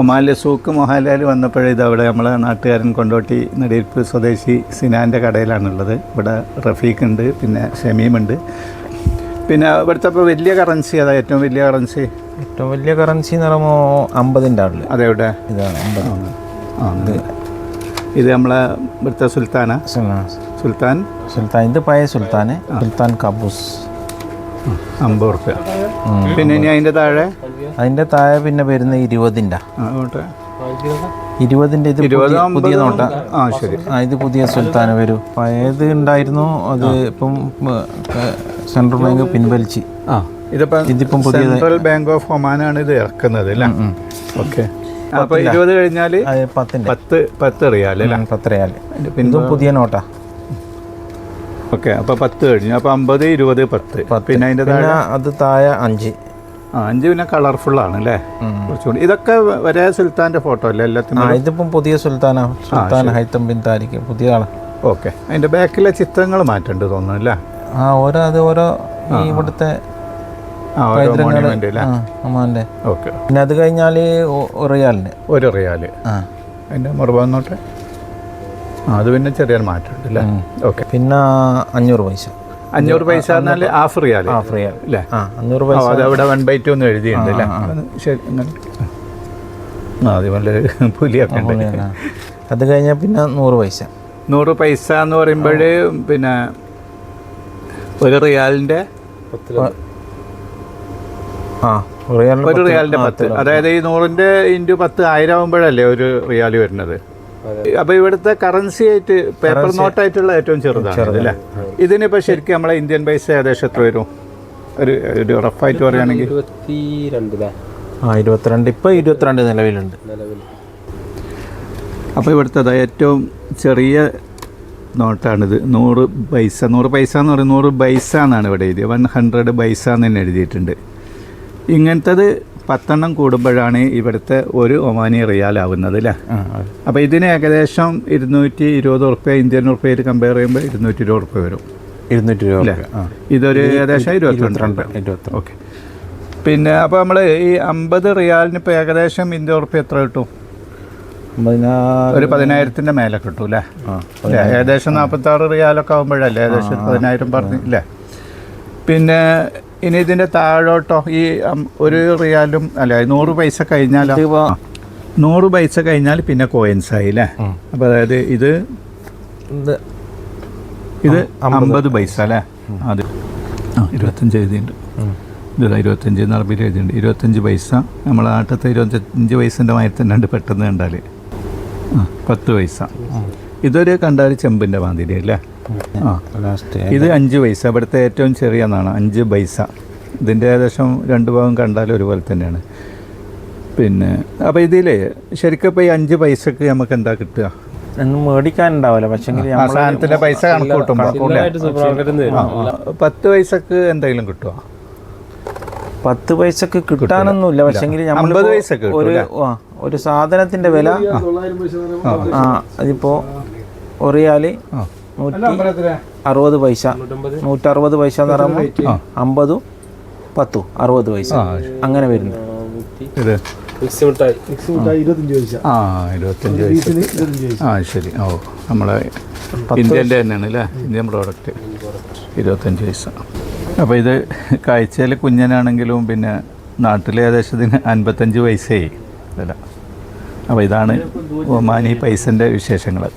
ഒമാനിലെ സൂക്ക് മൊഹാലാൽ വന്നപ്പോഴേ ഇതവിടെ അവിടെ നമ്മളെ നാട്ടുകാരൻ കൊണ്ടോട്ടി നെടിയിരിപ്പ് സ്വദേശി സിനാന്റെ കടയിലാണുള്ളത്. ഇവിടെ റഫീഖ് ഉണ്ട് പിന്നെ ഷമീമുണ്ട്. പിന്നെ ഇവിടുത്തെ ഇപ്പോൾ വലിയ കറൻസി അതാ ഏറ്റവും വലിയ കറൻസി ഏറ്റവും വലിയ കറൻസി എന്ന് പറയുമ്പോൾ അമ്പതിന്റെ ആണല്ലേ അതെ ഇവിടെ? ഇതാണ് അമ്പത്. ഇത് നമ്മളെ ഇവിടുത്തെ സുൽത്താന? സുൽത്താൻ. സുൽത്താൻ? ഇത് പഴയ സുൽത്താൻ സുൽത്താൻ കബൂസ്. അമ്പത് റുപ്യ പിന്നെ ഇനി അതിന്റെ താഴെ? അതിന്റെ താഴെ പിന്നെ വരുന്ന ഇരുപതിന്റെ. ഇരുപതിന്റെ ഇത് പുതിയ- നോട്ട? ആ ശരി. ആ ഇത് പുതിയ സുൽത്താന വരൂ. പഴയത് ഉണ്ടായിരുന്നു അത് ഇപ്പം സെൻട്രൽ ബാങ്ക് പിൻവലിച്ച്. ആ ഇതിപ്പം ഇതിപ്പം പുതിയത് സെൻട്രൽ ബാങ്ക് ഓഫ് ഒമാനാണ് ഇത് ഇറക്കുന്നത് അല്ലേ? ഓക്കെ. അപ്പോൾ ഇരുപത് കഴിഞ്ഞാൽ പത്തിന്റെ. പത്ത് പത്ത് റിയാൽ പത്ത് പത്തരയാൽ പിന്നെ ഇതും പുതിയ നോട്ടാ. ഓക്കെ അപ്പോൾ പത്ത് കഴിഞ്ഞു. അപ്പോൾ അമ്പത് ഇരുപത് പത്ത്. പിന്നെ അതിന്റെ താഴെ? അത് താഴെ അഞ്ച്. ആ അഞ്ച് പിന്നെ കളർഫുൾ ആണ് അല്ലേ? കുറച്ചുകൂടി. ഇതൊക്കെ ഒരേ സുൽത്താന്റെ ഫോട്ടോ അല്ലേ? എല്ലാത്തിനും ഇതിപ്പം പുതിയ സുൽത്താനാ. സുൽത്താൻ ഹൈത്തം ബിൻ താരിഖ് പുതിയ ആളാ. ഓക്കെ. അതിന്റെ ബാക്കിലെ ചിത്രങ്ങൾ മാറ്റേണ്ടത് തോന്നുന്നു അല്ലേ? ആ ഓരോ അത് ഓരോ ഇവിടുത്തെ പിന്നെ അത് കഴിഞ്ഞാൽ റിയാലിന് ഒരു റിയാൽ. ആ. അതിന്റെ മുറബന്നോട്ടെ ആ അത് പിന്നെ ചെറിയൊരു മാറ്റമുണ്ട് അല്ലേ? ഓക്കെ പിന്നെ അഞ്ഞൂറ് പൈസ. അഞ്ഞൂറ് പൈസ എന്നാൽ ഹാഫ് റിയാൽ ഹാഫ് റിയാൽ അല്ലേ? അഞ്ഞൂറ് പൈസ. അത് അവിടെ വൺ ബൈ ടു എന്ന് എഴുതിയിട്ടുണ്ട് അല്ലേ? ശരി അത് നല്ലൊരു പുലിയൊക്കെ ഉണ്ട്. അത് കഴിഞ്ഞാൽ പിന്നെ നൂറ് പൈസ. നൂറ് പൈസ എന്ന് പറയുമ്പോൾ പിന്നെ ഒരു റിയാലിന്റെ ആ റിയാലിന്റെ ഒരു റിയാലിന്റെ പത്ത്. അതായത് ഈ നൂറിന്റെ ഇന്റു പത്ത് ആയിരം ആകുമ്പോഴല്ലേ ഒരു റിയാൽ വരുന്നത്? അപ്പോൾ ഇവിടുത്തെ കറൻസി ആയിട്ട് പേപ്പർ നോട്ടായിട്ടുള്ള ഏറ്റവും ചെറുതാണ് അല്ലേ? ഇതിനിപ്പോ ശരിക്കും നമ്മളെ ഇന്ത്യൻ പൈസ ഏകദേശം എത്ര വരും? ഒരു ഒരു റഫായിട്ട് പറയുകയാണെങ്കിൽ. ആ ഇരുപത്തിരണ്ട്. ഇപ്പൊ ഇരുപത്തിരണ്ട് നിലവിലുണ്ട്. അപ്പോൾ ഇവിടുത്തെ ഏറ്റവും ചെറിയ നോട്ടാണിത്. നൂറ് പൈസ നൂറ് പൈസ എന്ന് പറയുന്നത് നൂറ് പൈസ എന്നാണ് ഇവിടെ എഴുതിയത്. വൺ ഹൺഡ്രഡ് പൈസ എന്ന് തന്നെ എഴുതിയിട്ടുണ്ട്. ഇങ്ങനത്തത് പത്തെണ്ണം കൂടുമ്പോഴാണ് ഇവിടുത്തെ ഒരു ഒമാനി റിയാൽ ആവുന്നത് അല്ലേ അപ്പോൾ ഇതിന് ഏകദേശം ഇരുന്നൂറ്റി ഇരുപത് ഉറുപ്പ്യ ഇന്ത്യൻ ഉറുപ്പ്യയിൽ കമ്പയർ ചെയ്യുമ്പോൾ ഇരുന്നൂറ്റി ഇരുപത് ഉറുപ്പ്യ വരും. ഇരുന്നൂറ്റി രൂപ ഇതൊരു ഏകദേശം ഇരുപത്തിരണ്ട്. ഇരുപത്തി ഓക്കെ. പിന്നെ അപ്പോൾ നമ്മൾ ഈ അമ്പത് റിയാലിന് ഇപ്പോൾ ഏകദേശം ഇന്ത്യ ഉറുപ്പ്യ എത്ര കിട്ടും? ഒരു പതിനായിരത്തിന്റെ മേലെ കിട്ടും അല്ലേ ഏകദേശം നാൽപ്പത്തി ആറ് റിയാലൊക്കെ ആകുമ്പോഴല്ലേ ഏകദേശം പതിനായിരം പറഞ്ഞില്ലേ പിന്നെ ഇനി ഇതിന്റെ താഴോട്ടോ ഈ ഒരു റിയാലും അല്ല നൂറ് പൈസ കഴിഞ്ഞാലോ. നൂറ് പൈസ കഴിഞ്ഞാൽ പിന്നെ കോയിൻസ് ആയി അല്ലേ അപ്പൊ അതായത് ഇത് ഇത് അമ്പത് പൈസ. അല്ലേ? അത്. ആ ഇരുപത്തഞ്ച് എഴുതിയിട്ടുണ്ട്. ഇതാ ഇരുപത്തഞ്ച് നടപ്പിൽ എഴുതിയിട്ടുണ്ട്. ഇരുപത്തഞ്ച് പൈസ. നമ്മൾ ആട്ടത്തെ ഇരുപത്തഞ്ച് പൈസന്റെ മാതിരി തന്നെ ഉണ്ട് പെട്ടെന്ന് കണ്ടാൽ ആ പത്ത് പൈസ. ഇതൊരു കണ്ടാൽ ചെമ്പിന്റെ മാതിരി അല്ലേ? ഇത് അഞ്ച് പൈസ. ഇവിടുത്തെ ഏറ്റവും ചെറിയ നാണ് അഞ്ച് പൈസ. ഇതിന്റെ ഏകദേശം രണ്ട് ഭാഗം കണ്ടാൽ ഒരുപോലെ തന്നെയാണ്. പിന്നെ അപ്പോൾ ഇതിലേ ശരിക്കും ഇപ്പോൾ ഈ അഞ്ച് പൈസക്ക് നമുക്ക് എന്താ കിട്ടുക? ഒന്നും മേടിക്കാനുണ്ടാവില്ല. പക്ഷേ പൈസ കണക്ക് കൂട്ടുമ്പോൾ പത്ത് പൈസക്ക് എന്തെങ്കിലും കിട്ടുമോ പത്ത് പൈസക്ക് കിട്ടാനൊന്നുമില്ല. പക്ഷെങ്കിൽ കിട്ടും ഒരു ഒരു സാധനത്തിന്റെ വില ആ. അതിപ്പോ ഒറിയാൽ നൂറ്റി അറുപത് പൈസ. നൂറ്ററുപത് പൈസ എന്ന് പറയുമ്പോൾ അമ്പതും പത്തും അറുപത് പൈസ. അങ്ങനെ വരുന്നു ഇത്. ആ. ഇരുപത്തഞ്ച് പൈസ. ആ ശരി. ഓ നമ്മളെ ഇന്ത്യന്റെ തന്നെയാണ് അല്ലേ? ഇന്ത്യൻ പ്രോഡക്റ്റ് ഇരുപത്തഞ്ച് പൈസ. അപ്പോൾ ഇത് കാഴ്ചയിൽ കുഞ്ഞനാണെങ്കിലും പിന്നെ നാട്ടിൽ ഏകദേശം ഇതിന് അൻപത്തഞ്ച് പൈസയായി. അല്ല. അപ്പോൾ ഇതാണ് ഒമാനി പൈസന്റെ വിശേഷങ്ങൾ.